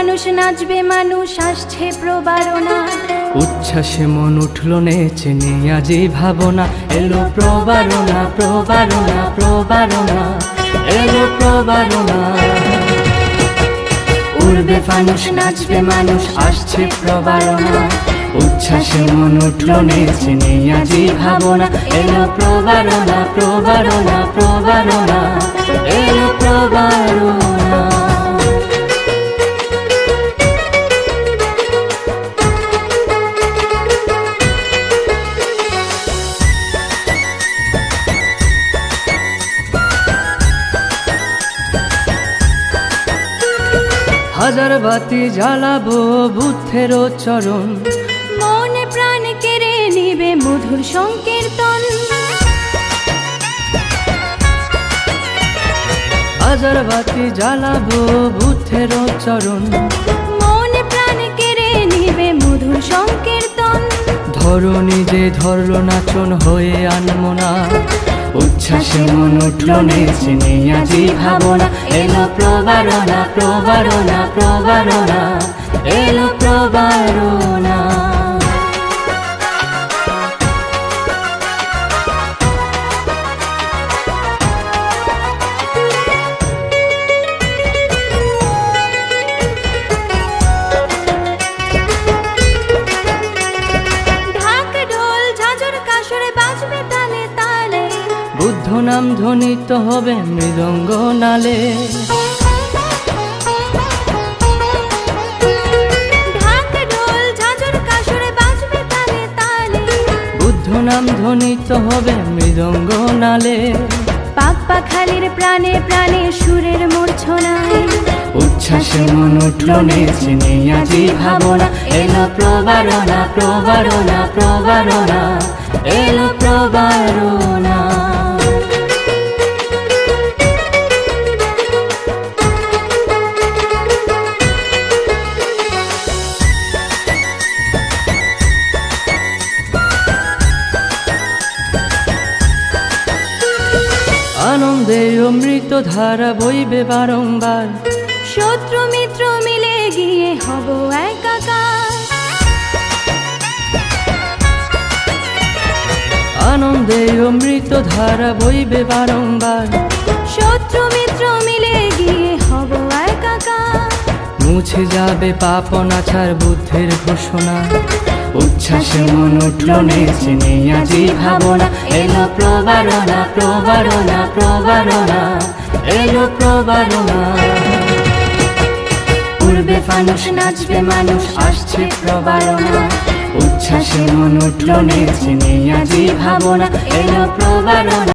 মানুষ নাচবে, মানুষ আসছে প্রবারণা। উচ্ছ্বাসে মন উঠল নেচে, নিয়ে আজি ভাবনা। এলো প্রবারণা প্রবারণা প্রবারণা। এলো প্রবারণা। উড়বে ফানুষ, নাচবে মানুষ, আসছে প্রবারণা। উচ্ছ্বাসে মন উঠল নেচে, নিয়ে আজি ভাবনা। এলো প্রবারণা প্রবারণা প্রবারণা। হাজার বাতি জ্বালাবো বুদ্ধের চরণ। মনে প্রাণ কেড়ে নিবে মধুর সংকীর্তন। হাজার বাতি জ্বালাবো বুদ্ধের চরণ। মনে প্রাণ কেড়ে নিবে মধুর সংকীর্তন। ধরণী যে ধরল নাচন হয়ে আনমনা উচ্ছ্বাসে মন উঠল নেচে আজি ভাবনা। এলো প্রবারণা প্রবারণা প্রবারণা। এলো প্রবারণা। বুদ্ধ নাম ধ্বনিত হবে মৃদঙ্গ নালে। নাম ধ্বনিত হবে মৃদঙ্গ নালে। পাক পাখালির প্রাণে প্রাণে সুরের মূর্ছনায় উচ্ছ্বাসে মন উঠল নেচে নিয়াজি ভাবনা। এলো প্রবারণা প্রবারণা প্রবারণা। এলো প্রবারণা। আনন্দে অমৃত ধারা বইবে বারংবার। শত্রু মিত্র মিলে গিয়ে হব একাকার। আনন্দে অমৃত ধারা বইবে বারংবার। শত্রু মিত্র মিলে গিয়ে হব একাকার। মুছে যাবে পাপনাচার বুদ্ধের ঘোষণা। উচ্ছ্বাসে মন উঠল নেচে নিয়াজি ভাবনা। এলো প্রবারণা প্রবারণা প্রবারণা এলো প্রবারণা উড়বে ফানুষ নাচবে মানুষ আসছে প্রবারণা উচ্ছ্বাসে মন উঠল নেচে নিয়াজি ভাবনা এলো প্রবারণা